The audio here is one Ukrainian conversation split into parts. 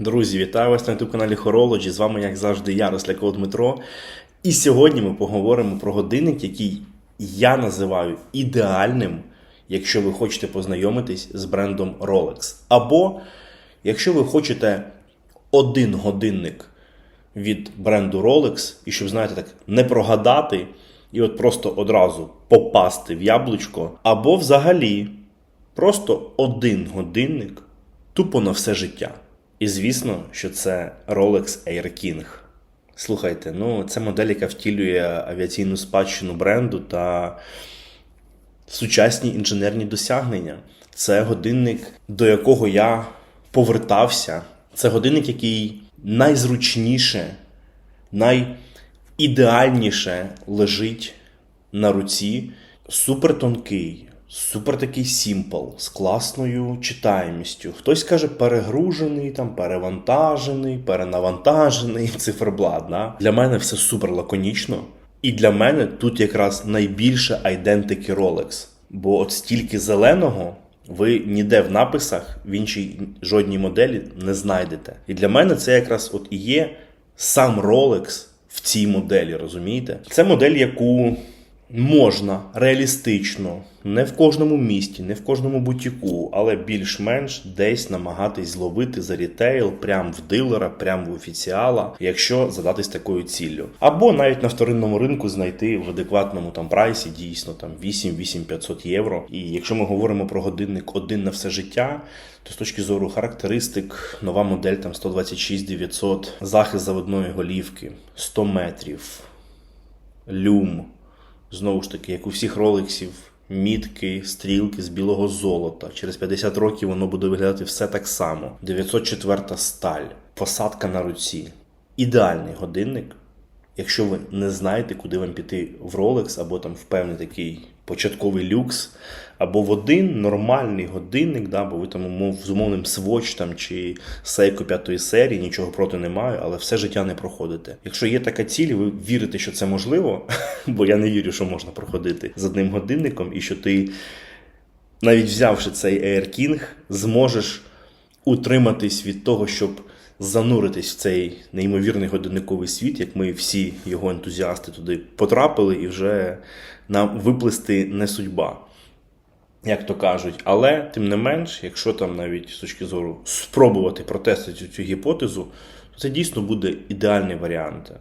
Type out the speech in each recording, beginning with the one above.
Друзі, вітаю вас на youtube каналі Horology. З вами, як завжди, я, Росляков Дмитро. І сьогодні ми поговоримо про годинник, який я називаю ідеальним, якщо ви хочете познайомитись з брендом Rolex. Або якщо ви хочете один годинник від бренду Rolex, і щоб, знаєте, так не прогадати, і от просто одразу попасти в яблучко, або взагалі просто один годинник тупо на все життя. І звісно, що це Rolex Air King. Слухайте, ну це модель, яка втілює авіаційну спадщину бренду та сучасні інженерні досягнення. Це годинник, до якого я повертався. Це годинник, який найзручніше, найідеальніше лежить на руці. Супер тонкий, супер такий сімпл, з класною читаємістю. Хтось каже перегружений, там, перевантажений, перенавантажений циферблат. Да? Для мене все супер лаконічно. І для мене тут якраз найбільше айдентики Rolex. Бо от стільки зеленого ви ніде в написах в іншій жодній моделі не знайдете. І для мене це якраз от і є сам Rolex в цій моделі, розумієте? Це модель, яку можна реалістично, не в кожному місті, не в кожному бутіку, але більш-менш десь намагатись зловити за рітейл, прям в дилера, прям в офіціала, якщо задатись такою ціллю. Або навіть на вторинному ринку знайти в адекватному там прайсі дійсно там 8-8500 євро. І якщо ми говоримо про годинник один на все життя, то з точки зору характеристик, нова модель там 126-900, захист заводної голівки, 100 метрів, люм. Знову ж таки, як у всіх роликсів, мітки, стрілки з білого золота. Через 50 років воно буде виглядати все так само. 904 сталь, посадка на руці. Ідеальний годинник. Якщо ви не знаєте, куди вам піти в Rolex, або там в певний такий початковий люкс, або в один нормальний годинник, да, бо ви там умов, з умовним Swatch там, чи Seiko 5 серії, нічого проти не маю, але все життя не проходите. Якщо є така ціль, ви вірите, що це можливо, бо я не вірю, що можна проходити з одним годинником, і що ти, навіть взявши цей Air King, зможеш утриматись від того, щоб зануритись в цей неймовірний годинниковий світ, як ми всі його ентузіасти туди потрапили, і вже нам виплисти не судьба. Як то кажуть, але тим не менш, якщо там навіть з точки зору спробувати протестити цю гіпотезу, то це дійсно буде ідеальний варіант.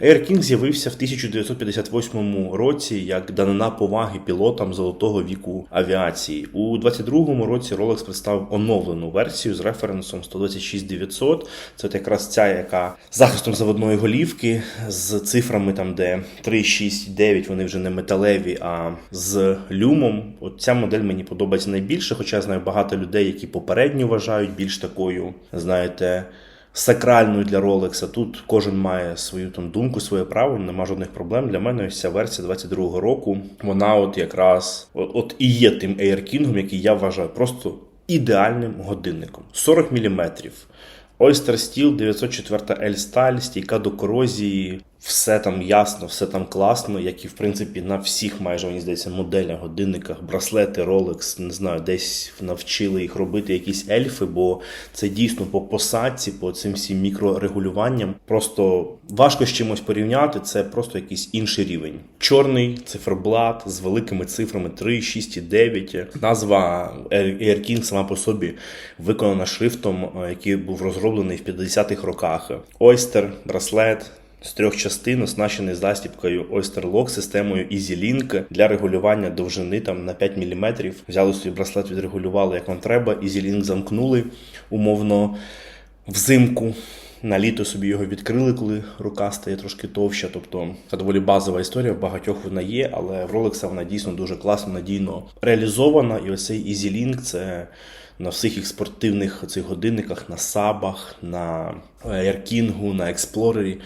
Air King з'явився в 1958 році як данина поваги пілотам золотого віку авіації. У 22-му році Rolex представив оновлену версію з референсом 126900. Це от якраз ця, яка захистом заводної голівки, з цифрами там, де 3, 6, 9, вони вже не металеві, а з люмом. От ця модель мені подобається найбільше, хоча я знаю багато людей, які попередньо вважають більш такою, знаєте сакральною для Rolex. Тут кожен має свою там думку, своє право, нема жодних проблем. Для мене ось ця версія 22-го року. Вона от якраз от і є тим Air King, який я вважаю просто ідеальним годинником. 40 мм. Oyster Steel 904 L сталь, стійка до корозії, все там ясно, все там класно, як і в принципі на всіх майже мені здається моделях, годинниках, браслети, Rolex, не знаю, десь навчили їх робити якісь ельфи, бо це дійсно по посадці, по цим всім мікрорегулюванням. Просто важко з чимось порівняти. Це просто якийсь інший рівень. Чорний циферблат з великими цифрами 3, 6 і 9. Назва Air King сама по собі виконана шрифтом, який був розроблений в 50-х роках. Oyster, браслет з трьох частин, оснащений застіпкою Oyster Lock системою EasyLink для регулювання довжини там на 5 мм. Взяли свій браслет, відрегулювали як вам треба. EasyLink замкнули умовно взимку. На літо собі його відкрили, коли рука стає трошки товща. Тобто це доволі базова історія. В багатьох вона є, але в Rolex вона дійсно дуже класно, надійно реалізована. І ось цей EasyLink – це на всіх їх спортивних цих годинниках, на сабах, на King, на Explorer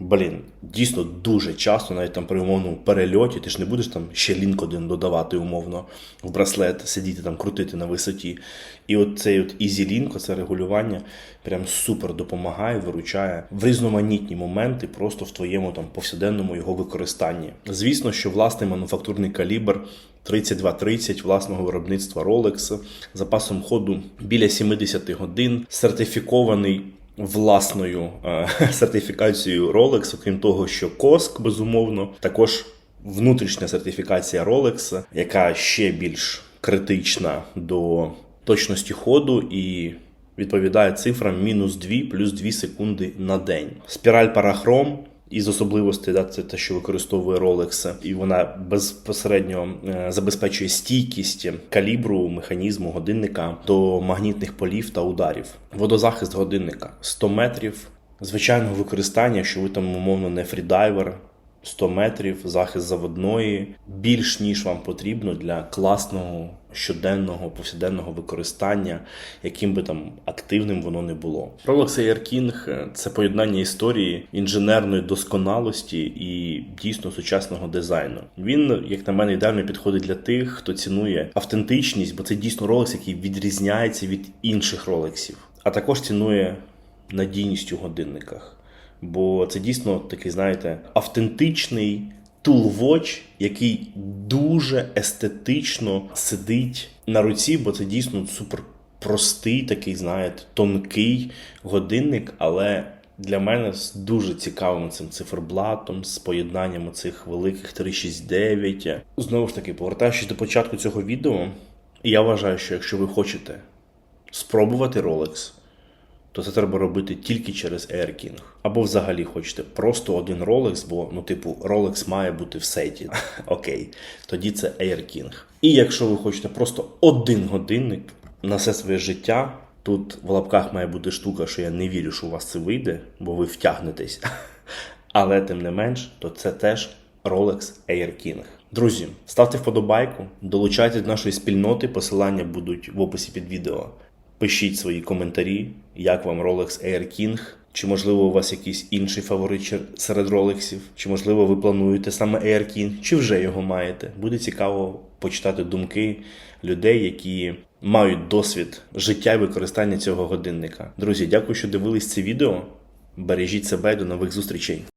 Блін, дійсно дуже часто, навіть там при умовному перельоті, ти ж не будеш там ще лінк один додавати умовно в браслет, сидіти там, крутити на висоті. І от цей от EasyLink, це регулювання, прям супер допомагає, виручає в різноманітні моменти, просто в твоєму там повсякденному його використанні. Звісно, що власний мануфактурний калібр 3230 власного виробництва Rolex запасом ходу біля 70 годин, сертифікований власною е, сертифікацією Rolex, окрім того, що Коск безумовно, також внутрішня сертифікація Rolex, яка ще більш критична до точності ходу і відповідає цифрам мінус 2 плюс 2 секунди на день. Спіраль парахром. Із особливостей, да, це те, що використовує Rolex, і вона безпосередньо е, забезпечує стійкість калібру механізму годинника до магнітних полів та ударів. Водозахист годинника 100 метрів звичайного використання, що ви там умовно не фрідайвер. 100 метрів захист заводної більш ніж вам потрібно для класного щоденного повсякденного використання, яким би там активним воно не було. Rolex Air King – це поєднання історії інженерної досконалості і дійсно сучасного дизайну. Він, як на мене, ідеально підходить для тих, хто цінує автентичність, бо це дійсно Rolex, який відрізняється від інших Ролексів, а також цінує надійність у годинниках. Бо це дійсно такий, знаєте, автентичний тулвоч, який дуже естетично сидить на руці, бо це дійсно супер простий, такий, знаєте, тонкий годинник, але для мене з дуже цікавим цим циферблатом, з поєднанням цих великих 369. Знову ж таки, повертаючись до початку цього відео, я вважаю, що якщо ви хочете спробувати Rolex, то це треба робити тільки через Air King. Або взагалі хочете просто один Rolex, бо, ну, типу, Rolex має бути в сеті. Окей, тоді це Air King. І якщо ви хочете просто один годинник на все своє життя, тут в лапках має бути штука, що я не вірю, що у вас це вийде, бо ви втягнетесь. Але тим не менш, то це теж Rolex Air King. Друзі, ставте вподобайку, долучайтесь до нашої спільноти, посилання будуть в описі під відео. Пишіть свої коментарі, як вам Rolex Air King, чи можливо у вас якийсь інший фаворит серед Ролексів, чи можливо ви плануєте саме Air King, чи вже його маєте. Буде цікаво почитати думки людей, які мають досвід життя і використання цього годинника. Друзі, дякую, що дивились це відео. Бережіть себе до нових зустрічей.